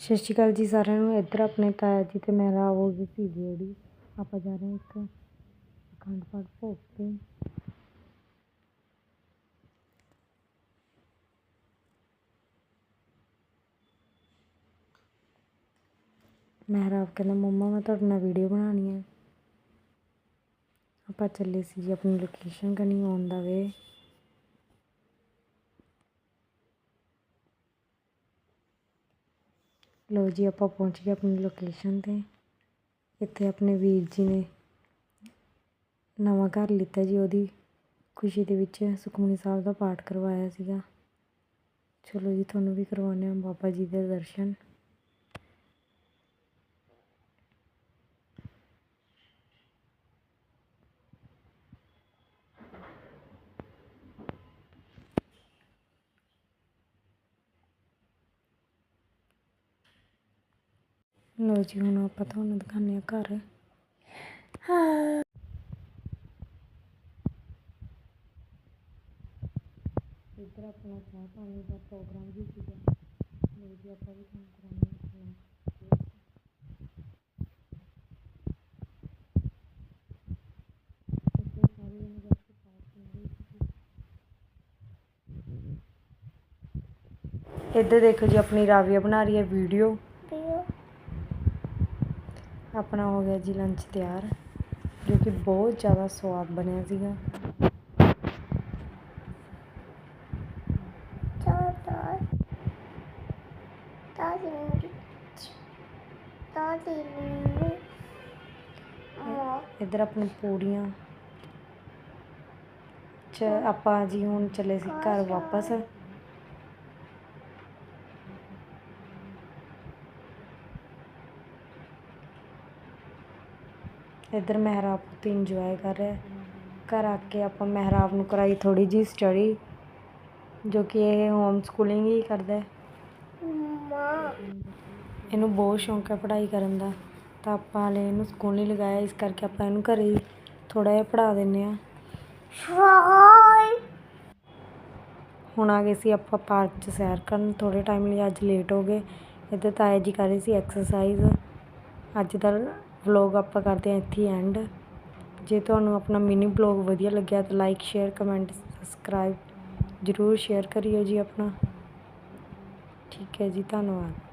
ਸਤਿ ਸ਼੍ਰੀ ਅਕਾਲ ਜੀ ਸਾਰਿਆਂ ਨੂੰ। ਇੱਧਰ ਆਪਣੇ ਤਾਇਆ ਜੀ ਤੇ ਮੇਰਾ ਹੋ ਗਈ ਸੀ ਜਿਹੜੀ ਆਪਾਂ ਜਾ ਰਹੇ ਹਾਂ ਇੱਕ ਅਖੰਡ ਪਾਠ ਭੋਗ ਤੇ। ਮਹਿਰਾਬ ਕਹਿੰਦਾ, ਮੰਮਾ, ਮੈਂ ਤੁਹਾਡੇ ਨਾਲ ਵੀਡੀਓ ਬਣਾਉਣੀ ਹੈ ਆਪਾਂ ਚੱਲੇ ਸੀ ਜੀ ਆਪਣੀ ਲੋਕੇਸ਼ਨ ਕਨੀ ਆਉਣ ਦਾ ਵੇ। ਲਓ ਜੀ, ਆਪਾਂ ਪਹੁੰਚ ਗਏ ਆਪਣੀ ਲੋਕੇਸ਼ਨ ਤੇ। ਇੱਥੇ ਆਪਣੇ ਵੀਰ ਜੀ ਨੇ ਨਵਾਂ ਘਰ ਲਿੱਤਾ ਜੀ, ਉਹਦੀ ਖੁਸ਼ੀ ਦੇ ਵਿੱਚ ਸੁਖਮਨੀ ਸਾਹਿਬ ਦਾ ਪਾਠ ਕਰਵਾਇਆ ਸੀਗਾ। ਚਲੋ ਜੀ, ਤੁਹਾਨੂੰ ਵੀ ਕਰਵਾਉਂਦੇ ਹਾਂ ਬਾਬਾ ਜੀ ਦੇ ਦਰਸ਼ਨ। ਲੋ ਜੀ ਹੁਣ ਆਪਾਂ ਤੁਹਾਨੂੰ ਦਿਖਾਉਂਦੇ ਹਾਂ ਘਰ ਹਾਂ ਇੱਧਰ ਆਪਣਾ ਚਾਹ ਪਾਣੀ ਦਾ ਪ੍ਰੋਗਰਾਮ ਵੀ ਸੀਗਾ ਲੋ ਜੀ ਆਪਾਂ ਵੀ ਤੁਹਾਨੂੰ ਕਰਾਂਗੇ ਆਪਣਾ ਇੱਥੇ ਸਾਰੇ ਜਣੇ ਬੈਠ ਕੇ ਚਾਹ ਪੀ ਰਹੇ ਸੀਗੇ ਇੱਧਰ ਦੇਖੋ ਜੀ ਆਪਣੀ ਰਾਵੀਆ ਬਣਾ ਰਹੀ ਹੈ ਵੀਡੀਓ ਆਪਣਾ ਹੋ ਗਿਆ ਜੀ ਲੰਚ ਤਿਆਰ, ਜੋ ਕਿ ਬਹੁਤ ਜ਼ਿਆਦਾ ਸਵਾਦ ਬਣਿਆ ਸੀਗਾ। ਇੱਧਰ ਆਪਣੀ ਪੂੜੀਆਂ, ਚ ਆਪਾਂ ਜੀ ਹੁਣ ਚੱਲੇ ਸੀ ਘਰ ਵਾਪਸ। ਇੱਧਰ ਮਹਿਰਾਬ ਤੇ ਇੰਜੋਏ ਕਰ ਰਿਹਾ ਘਰ ਆ ਕੇ ਆਪਾਂ ਮਹਿਰਾਬ ਨੂੰ ਕਰਾਈ ਥੋੜ੍ਹੀ ਜਿਹੀ ਸਟੱਡੀ ਜੋ ਕਿ ਇਹ ਹੋਮ ਸਕੂਲਿੰਗ ਹੀ ਕਰਦਾ ਇਹਨੂੰ ਬਹੁਤ ਸ਼ੌਂਕ ਹੈ ਪੜ੍ਹਾਈ ਕਰਨ ਦਾ। ਤਾਂ ਆਪਾਂ ਹਲੇ ਇਹਨੂੰ ਸਕੂਲ ਨਹੀਂ ਲਗਾਇਆ, ਇਸ ਕਰਕੇ ਆਪਾਂ ਇਹਨੂੰ ਘਰੇ ਹੀ ਥੋੜ੍ਹਾ ਜਿਹਾ ਪੜ੍ਹਾ ਦਿੰਦੇ ਆ ਹੁਣ ਆ ਗਏ ਸੀ ਆਪਾਂ ਪਾਰਕ 'ਚ ਸੈਰ ਕਰਨ, ਥੋੜ੍ਹੇ ਟਾਈਮ ਲਈ ਅੱਜ ਲੇਟ ਹੋ ਗਏ। ਇੱਧਰ ਤਾਇਆ ਜੀ ਕਰ ਰਹੇ ਸੀ ਐਕਸਰਸਾਈਜ਼ ਅੱਜ ਦਾ ਵਲੋਗ ਆਪਾਂ ਕਰਦੇ ਹਾਂ ਇੱਥੇ ਐਂਡ ਜੇ ਤੁਹਾਨੂੰ ਆਪਣਾ ਮਿਨੀ ਵਲੌਗ ਵਧੀਆ ਲੱਗਿਆ ਤਾਂ ਲਾਈਕ ਸ਼ੇਅਰ ਕਮੈਂਟ ਸਬਸਕ੍ਰਾਈਬ ਜ਼ਰੂਰ ਸ਼ੇਅਰ ਕਰਿਓ ਜੀ ਆਪਣਾ। ਠੀਕ ਹੈ ਜੀ, ਧੰਨਵਾਦ।